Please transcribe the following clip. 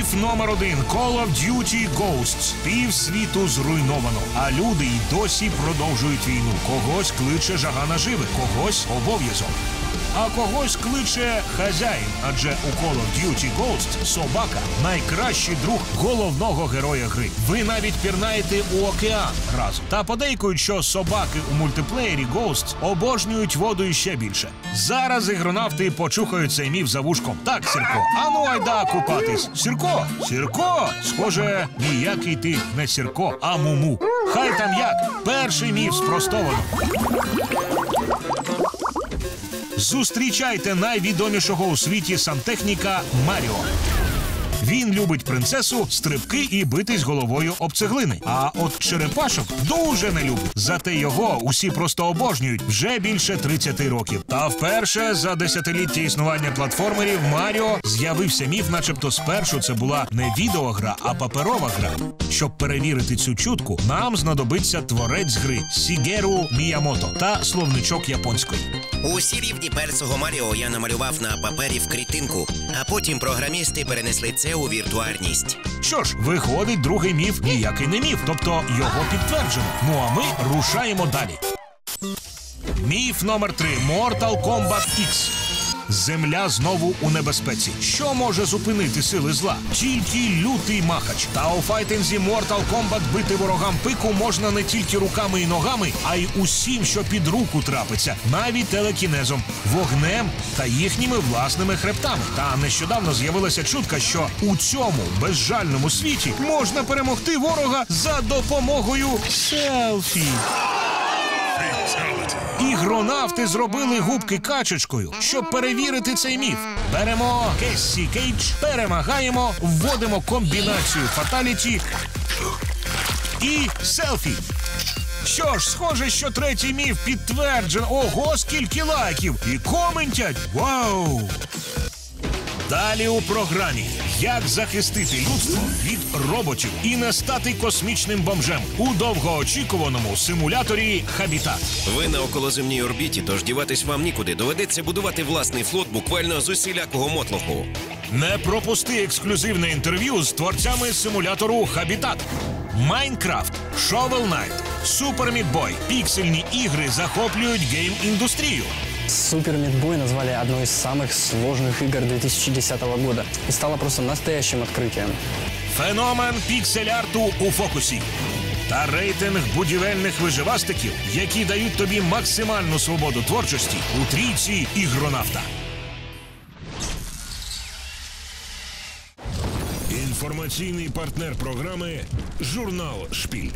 Міф номер один Call of Duty Ghosts. Пів світу зруйновано, а люди й досі продовжують війну. Когось кличе жага наживи, когось обов'язок. А когось кличе хазяїн, адже у Call of Duty Ghosts собака найкращий друг головного героя гри. Ви навіть пірнаєте у океан разом. Та подейкують, що собаки у мультиплеєрі Ghosts обожнюють воду іще більше. Зараз ігронавти почухають цей міф за вушком. Так, Сірко, ану айда купатись. Сірко, Сірко, схоже, ніякий ти не Сірко, а муму. Хай там як. Перший міф спростовано. Зустрічайте найвідомішого у світі сантехніка Маріо. Він любить принцесу, стрибки і битись головою об цеглини. А от черепашок дуже не любить. Зате його усі просто обожнюють вже більше 30 років. Та вперше за десятиліття існування платформерів Маріо з'явився міф, начебто спершу це була не відеогра, а паперова гра. Щоб перевірити цю чутку, нам знадобиться творець гри Сігеру Міямото та словничок японської. Усі рівні першого Маріо я намалював на папері в клітинку, а потім програмісти перенесли це у віртуальність. Що ж, виходить, другий міф ніякий не міф, тобто його підтверджено. Ну а ми рушаємо далі. Міф номер 3 Mortal Kombat X. Земля знову у небезпеці. Що може зупинити сили зла? Тільки лютий махач. Та у файтинзі Mortal Kombat бити ворогам пику можна не тільки руками і ногами, а й усім, що під руку трапиться, навіть телекінезом, вогнем та їхніми власними хребтами. Та нещодавно з'явилася чутка, що у цьому безжальному світі можна перемогти ворога за допомогою селфі. Ігронавти зробили губки качечкою, щоб перевірити цей міф. Беремо Кессі Кейдж, перемагаємо, вводимо комбінацію фаталіті і селфі. Що ж, схоже, що третій міф підтверджено. Ого, скільки лайків! І коментять! Вау! Далі у програмі як захистити людство від роботів і не стати космічним бомжем у довгоочікуваному симуляторі Хабітат. Ви на околоземній орбіті, тож діватись вам нікуди. Доведеться будувати власний флот буквально з усілякого мотлоху. Не пропусти ексклюзивне інтерв'ю з творцями симулятору Хабітат. Майнкрафт, Knight, Super Meat піксельні ігри захоплюють гейм-індустрію. Супер Мидбой назвали одной из самых сложных игр 2010 года и стало просто настоящим открытием. Феномен піксель-арту у фокусі. Та рейтинг будівельних виживастиків, які дають тобі максимальну свободу творчості у трійці ігронавта. Інформаційний партнер програми Журнал Шпіль.